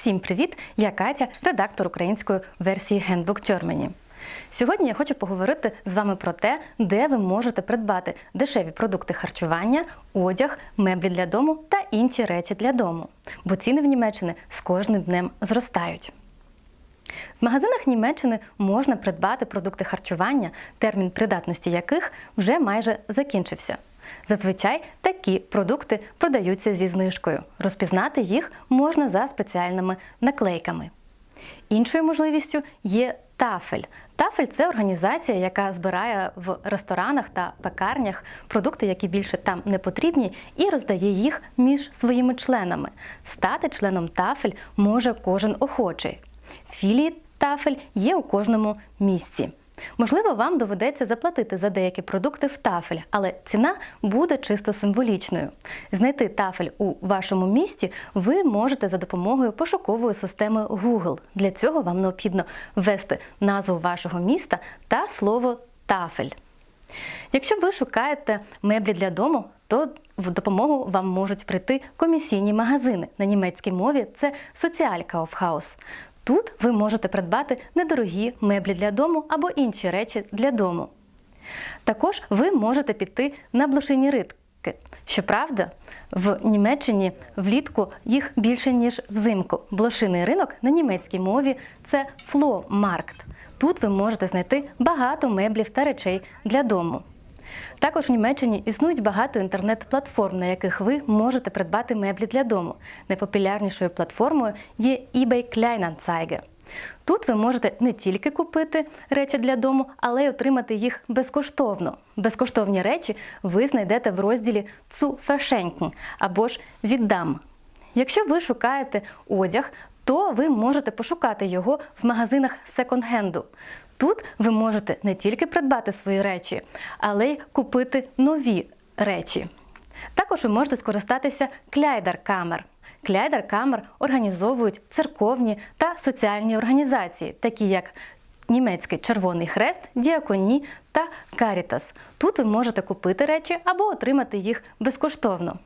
Всім привіт! Я Катя, редактор української версії Handbook Germany. Сьогодні я хочу поговорити з вами про те, де ви можете придбати дешеві продукти харчування, одяг, меблі для дому та інші речі для дому, бо ціни в Німеччині з кожним днем зростають. В магазинах Німеччини можна придбати продукти харчування, термін придатності яких вже майже закінчився. Зазвичай такі продукти продаються зі знижкою. Розпізнати їх можна за спеціальними наклейками. Іншою можливістю є тафель. Тафель це організація, яка збирає в ресторанах та пекарнях продукти, які більше там не потрібні, і роздає їх між своїми членами. Стати членом тафель може кожен охочий. Філії тафель є у кожному місці. Можливо, вам доведеться заплатити за деякі продукти в тафель, але ціна буде чисто символічною. Знайти тафель у вашому місті ви можете за допомогою пошукової системи Google. Для цього вам необхідно ввести назву вашого міста та слово тафель. Якщо ви шукаєте меблі для дому, то в допомогу вам можуть прийти комісійні магазини. На німецькій мові це Sozialkaufhaus. Тут ви можете придбати недорогі меблі для дому або інші речі для дому. Також ви можете піти на блошині ритки. Щоправда, в Німеччині влітку їх більше, ніж взимку. Блошиний ринок на німецькій мові це фломаркт. Тут ви можете знайти багато меблів та речей для дому. Також в Німеччині існують багато інтернет-платформ, на яких ви можете придбати меблі для дому. Найпопулярнішою платформою є eBay Kleinanzeigen. Тут ви можете не тільки купити речі для дому, але й отримати їх безкоштовно. Безкоштовні речі ви знайдете в розділі «Zu verschenken» або ж віддам. Якщо ви шукаєте одяг, то ви можете пошукати його в магазинах секонд-хенду. Тут ви можете не тільки придбати свої речі, але й купити нові речі. Також ви можете скористатися Кляйдер-камер. Кляйдер-камер організовують церковні та соціальні організації, такі як Німецький Червоний Хрест, Діаконі та Карітас. Тут ви можете купити речі або отримати їх безкоштовно.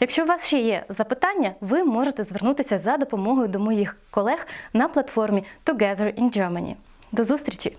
Якщо у вас ще є запитання, ви можете звернутися за допомогою до моїх колег на платформі Together in Germany. До зустрічі!